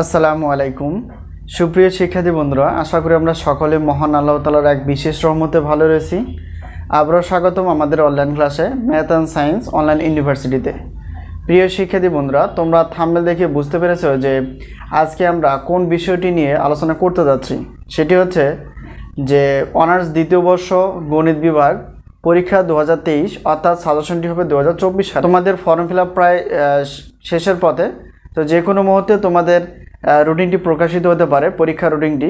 আসসালামু আলাইকুম। সুপ্রিয় শিক্ষার্থী বন্ধুরা, আশা করি আমরা সকলে মহান আল্লাহ তালার এক বিশেষ রহমতে ভালো রয়েছি। আবারও স্বাগতম আমাদের অনলাইন ক্লাসে ম্যাথ অ্যান্ড সায়েন্স অনলাইন ইউনিভার্সিটিতে প্রিয় শিক্ষার্থী বন্ধুরা, তোমরা থাম্বেল দেখে বুঝতে পেরেছ যে আজকে আমরা কোন বিষয়টি নিয়ে আলোচনা করতে যাচ্ছি? সেটি হচ্ছে যে অনার্স দ্বিতীয় বর্ষ গণিত বিভাগ পরীক্ষা দু হাজার তেইশ অর্থাৎ সাজেশনটি হবে দু হাজার সালে। তোমাদের ফর্ম ফিল প্রায় শেষের পথে। তো যে কোনো মুহূর্তে তোমাদের রুটিনটি প্রকাশিত হতে পারে পরীক্ষা রুটিনটি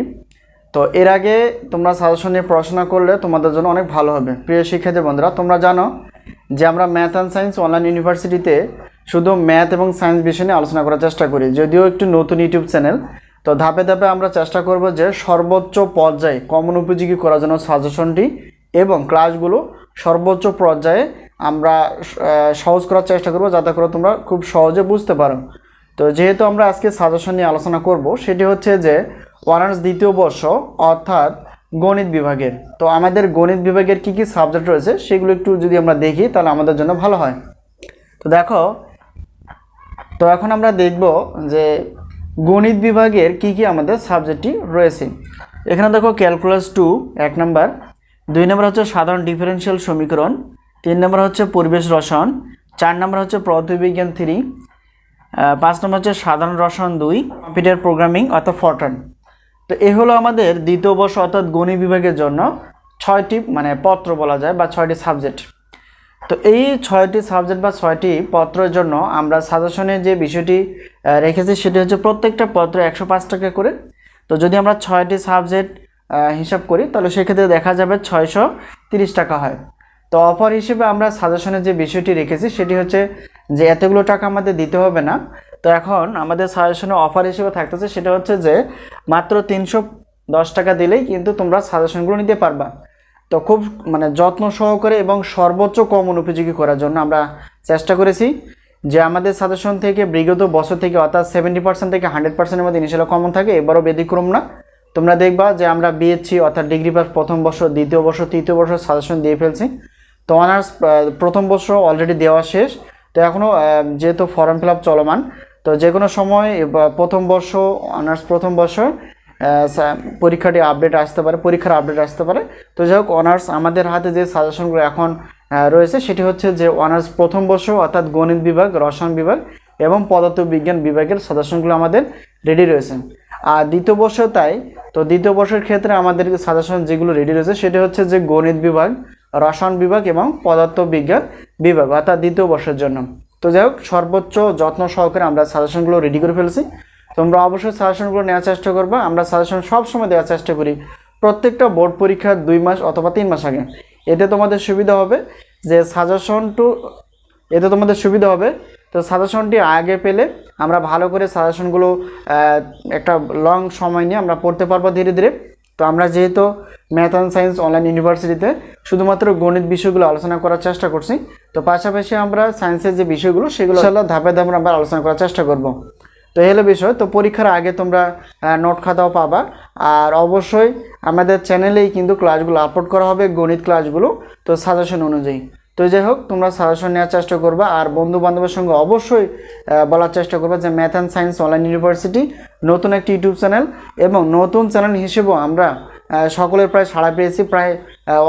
তো এর আগে তোমরা সাজেশন নিয়ে পড়াশোনা করলে তোমাদের জন্য অনেক ভালো হবে। প্রিয় শিক্ষার্থী বন্ধুরা, তোমরা জানো যে আমরা ম্যাথ অ্যান্ড সায়েন্স অনলাইন ইউনিভার্সিটিতে শুধু ম্যাথ এবং সায়েন্স বিষয় নিয়ে আলোচনা করার চেষ্টা করি, যদিও একটি নতুন ইউটিউব চ্যানেল তো ধাপে ধাপে আমরা চেষ্টা করব যে সর্বোচ্চ পর্যায়ে কমন উপযোগী করার জন্য সাজেশনটি এবং ক্লাসগুলো সর্বোচ্চ পর্যায়ে আমরা সহজ করার চেষ্টা করব, যাতে করে তোমরা খুব সহজে বুঝতে পারো। তো যেহেতু আমরা আজকে সাজেশন নিয়ে আলোচনা করব, সেটি হচ্ছে যে অনার্স দ্বিতীয় বর্ষ অর্থাৎ গণিত বিভাগের। তো আমাদের গণিত বিভাগের কি কি সাবজেক্ট রয়েছে সেগুলো একটু যদি আমরা দেখি, তাহলে আমাদের জন্য ভালো হয়। তো দেখো, তো এখন আমরা দেখব যে গণিত বিভাগের কি কি আমাদের সাবজেক্টটি রয়েছে। এখানে দেখো ক্যালকুলাস টু এক নম্বর। দুই নম্বর হচ্ছে সাধারণ ডিফারেনশিয়াল সমীকরণ। তিন নম্বর হচ্ছে পরিবেশ রসায়ন। চার নম্বর হচ্ছে পদার্থবিজ্ঞান থ্রি পাঁচ নম্বর হচ্ছে সাধারণ রসায়ন দুই, কম্পিউটার প্রোগ্রামিং অর্থাৎ ফরটান। তো এ হলো আমাদের দ্বিতীয় বর্ষ অর্থাৎ গণিত বিভাগের জন্য ছয়টি মানে পত্র বলা যায়, বা ছয়টি সাবজেক্ট। তো এই ছয়টি সাবজেক্ট বা ছয়টি পত্রের জন্য আমরা সাজেশনে যে বিষয়টি রেখেছি সেটি হচ্ছে প্রত্যেকটা পত্র একশো পাঁচ টাকা করে। তো যদি আমরা ছয়টি সাবজেক্ট হিসাব করি, তাহলে সেক্ষেত্রে দেখা যাবে ছয়শো তিরিশ টাকা হয়। তো অফার হিসেবে আমরা সাজেশনে যে বিষয়টি রেখেছি সেটি হচ্ছে যে এতগুলো টাকা আমাদের দিতে হবে না। তো এখন আমাদের সাজেশনে অফার হিসেবে থাকতেছে, সেটা হচ্ছে যে মাত্র তিনশো দশ টাকা দিলেই কিন্তু তোমরা সাজেশনগুলো নিতে পারবা। তো খুব মানে যত্ন সহকারে এবং সর্বোচ্চ কমন উপযোগী করার জন্য আমরা চেষ্টা করেছি যে আমাদের সাজেশন থেকে বিগত বছর থেকে অর্থাৎ সেভেন্টি পার্সেন্ট থেকে হান্ড্রেড পার্সেন্টের মধ্যে ইনিশিয়াল কমন থাকে, এবারও ব্যতিক্রম না। তোমরা দেখবা যে আমরা বিএসসি অর্থাৎ ডিগ্রি পাস প্রথম বর্ষ, দ্বিতীয় বর্ষ, তৃতীয় বর্ষ সাজেশন দিয়ে ফেলছি। তো অনার্স প্রথম বর্ষ অলরেডি দেওয়া শেষ। তো এখনও যেহেতু ফর্ম ফিল চলমান, তো যে কোনো সময় প্রথম বর্ষ অনার্স প্রথম বর্ষ পরীক্ষাটি আপডেট আসতে পারে, পরীক্ষার আপডেট আসতে পারে। তো যাই হোক অনার্স আমাদের হাতে যে সাজেশনগুলো এখন রয়েছে, সেটি হচ্ছে যে অনার্স প্রথম বর্ষ, অর্থাৎ গণিত বিভাগ, রসায়ন বিভাগ এবং পদার্থ বিজ্ঞান বিভাগের সাজেশনগুলো আমাদের রেডি রয়েছে। আর দ্বিতীয় বর্ষ তাই, তো দ্বিতীয় বর্ষের ক্ষেত্রে আমাদের সাজেশন যেগুলো রেডি রয়েছে, সেটি হচ্ছে যে গণিত বিভাগ, রসায়ন বিভাগ এবং পদার্থ বিজ্ঞান বিভাগ, অর্থাৎ দ্বিতীয় বর্ষের জন্য। তো যাই হোক, সর্বোচ্চ যত্ন সহকারে আমরা সাজেশনগুলো রেডি করে ফেলছি। তোমরা অবশ্যই সাজেশনগুলো নেওয়ার চেষ্টা করবে। আমরা সাজেশন সবসময় দেওয়ার চেষ্টা করি। প্রত্যেকটা বোর্ড পরীক্ষার দুই মাস অথবা তিন মাস আগে। এতে তোমাদের সুবিধা হবে যে সাজেশন টু, এতে তোমাদের সুবিধা হবে। তো সাজেশনটি আগে পেলে আমরা ভালো করে সাজেশনগুলো একটা লং সময় নিয়ে আমরা পড়তে পারব ধীরে ধীরে। তো আমরা যেহেতু ম্যাথ অ্যান্ড সায়েন্স অনলাইন ইউনিভার্সিটিতে শুধুমাত্র গণিত বিষয়গুলো আলোচনা করার চেষ্টা করছি। তো পাশাপাশি আমরা সায়েন্সের যে বিষয়গুলো সেগুলো ইনশাআল্লাহ। ধাপে ধাপে আমরা আলোচনা করার চেষ্টা করব। তো এই হলো বিষয়। তো পরীক্ষার আগে তোমরা নোট খাতাও পাবা। আর অবশ্যই আমাদের চ্যানেলেই কিন্তু ক্লাসগুলো আপলোড করা হবে গণিত ক্লাসগুলো তো সাজেশন অনুযায়ী। তো যাই হোক তোমরা সাজেশন নেওয়ার চেষ্টা করবা। আর বন্ধু বান্ধবের সঙ্গে অবশ্যই বলার চেষ্টা করবা যে math and science online university নতুন একটি ইউটিউব চ্যানেল এবং নতুন চ্যানেল হিসেবেও আমরা সকলের প্রায় সাড়া পেয়েছি, প্রায়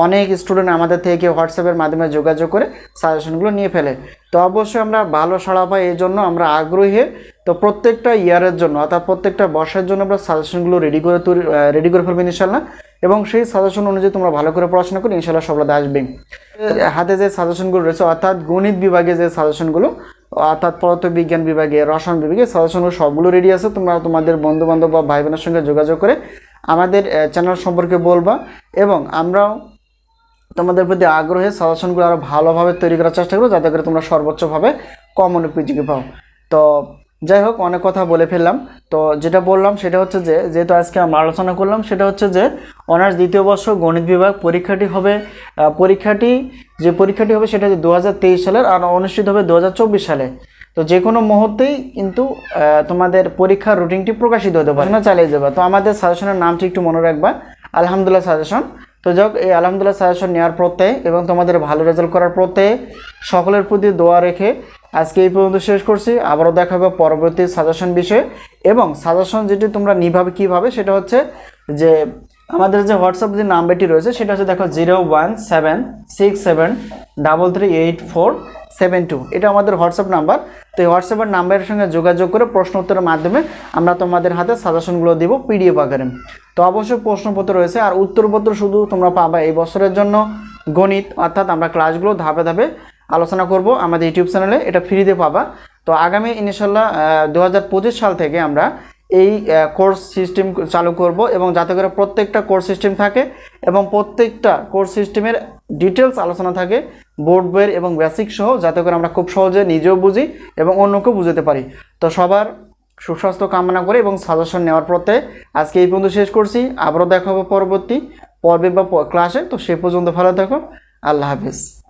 অনেক স্টুডেন্ট আমাদের থেকে হোয়াটসঅ্যাপের মাধ্যমে যোগাযোগ করে সাজেশনগুলো নিয়ে ফেলে। তো অবশ্যই আমরা ভালো সাড়া পাই, এই জন্য আমরা আগ্রহী। তো প্রত্যেকটা ইয়ারের জন্য, অর্থাৎ প্রত্যেকটা বর্ষের জন্য আমরা সাজেশনগুলো রেডি করে তৈরি রেডি করে ফেলবেন ইনশাল্লাহ এবং সেই সাজেশন অনুযায়ী তোমরা ভালো করে পড়াশোনা করে ইনশাল্লাহ সফলতা আসবে। হাতে যে সাজেশনগুলো রয়েছে, অর্থাৎ গণিত বিভাগে যে সাজেশনগুলো অর্থাৎ পদার্থ বিজ্ঞান বিভাগে, রসায়ন বিভাগে সাজেশনগুলো সবগুলো রেডি আছে। তোমরা তোমাদের বন্ধু বান্ধব বা ভাই বোনের সঙ্গে যোগাযোগ করে আমাদের চ্যানেল সম্পর্কে বলবা এবং আমরাও তোমাদের প্রতি আগ্রহে সাজেশনগুলো আরও ভালোভাবে তৈরি করার চেষ্টা করব, যাতে করে তোমরা সর্বোচ্চভাবে কমন উপযোগী পাও। তো যাই হোক, অনেক কথা বলে ফেললাম। তো যেটা বললাম সেটা হচ্ছে যে, যেহেতু আজকে আমরা আলোচনা করলাম, সেটা হচ্ছে যে অনার্স দ্বিতীয় বর্ষ গণিত বিভাগ পরীক্ষাটি হবে পরীক্ষাটি, যে পরীক্ষাটি হবে সেটা হচ্ছে দু হাজার তেইশ সালের আর অনুষ্ঠিত হবে দু হাজার চব্বিশ সালে। তো যে কোনো মুহূর্তেই কিন্তু তোমাদের পরীক্ষার রুটিনটি প্রকাশিত হতে পারে। চালিয়ে যাবে। তো আমাদের সাজেশনের নামটি একটু মনে রাখবা। আলহামদুলিল্লাহ সাজেশন তো যাক এই আলহামদুলিল্লাহ সাজেশন নেওয়ার প্রত্যয়ে এবং তোমাদের ভালো রেজাল্ট করার প্রত্যয়ে সকলের প্রতি দোয়া রেখে আজকে এই পর্যন্ত শেষ করছি। আবারও দেখা হবে পরবর্তী সাজেশন বিষয়ে। এবং সাজেশন যেটি তোমরা নিভাবে কীভাবে সেটা হচ্ছে যে আমাদের যে হোয়াটসঅ্যাপ যে নাম্বারটি রয়েছে, সেটা হচ্ছে দেখো zero one seven six seven double three eight four seven two. এটা আমাদের হোয়াটসঅ্যাপ নাম্বার। তো এই হোয়াটসঅ্যাপের নাম্বারের সঙ্গে যোগাযোগ করে প্রশ্ন উত্তরের মাধ্যমে আমরা তোমাদের হাতে সাজেশনগুলো দিব পিডিএফ আকারে। তো অবশ্যই প্রশ্নপত্র রয়েছে, আর উত্তরপত্র শুধু তোমরা পাবা এই বছরের জন্য। গণিত, অর্থাৎ আমরা ক্লাসগুলো ধাপে ধাপে আলোচনা করব আমাদের ইউটিউব চ্যানেলে এটা ফ্রিতে পাবা। তো আগামী ইনশাল্লাহ দু হাজার পঁচিশ সাল থেকে আমরা এই কোর্স সিস্টেম চালু করব এবং যাতে করে প্রত্যেকটা কোর্স সিস্টেম থাকে এবং প্রত্যেকটা কোর্স সিস্টেমের ডিটেলস আলোচনা থাকে বোর্ড বইয়ের এবং বেসিক সহ, যাতে করে আমরা খুব সহজে নিজেও বুঝি এবং অন্যকেও বুঝাতে পারি। তো সবার সুস্বাস্থ্য কামনা করে এবং সাজেশন নেওয়ার পথে আজকে এই পর্যন্ত শেষ করছি। আবারও দেখা হবে পরবর্তী পর্বে বা ক্লাসে তো সে পর্যন্ত ভালো থাকো। আল্লাহ হাফিজ।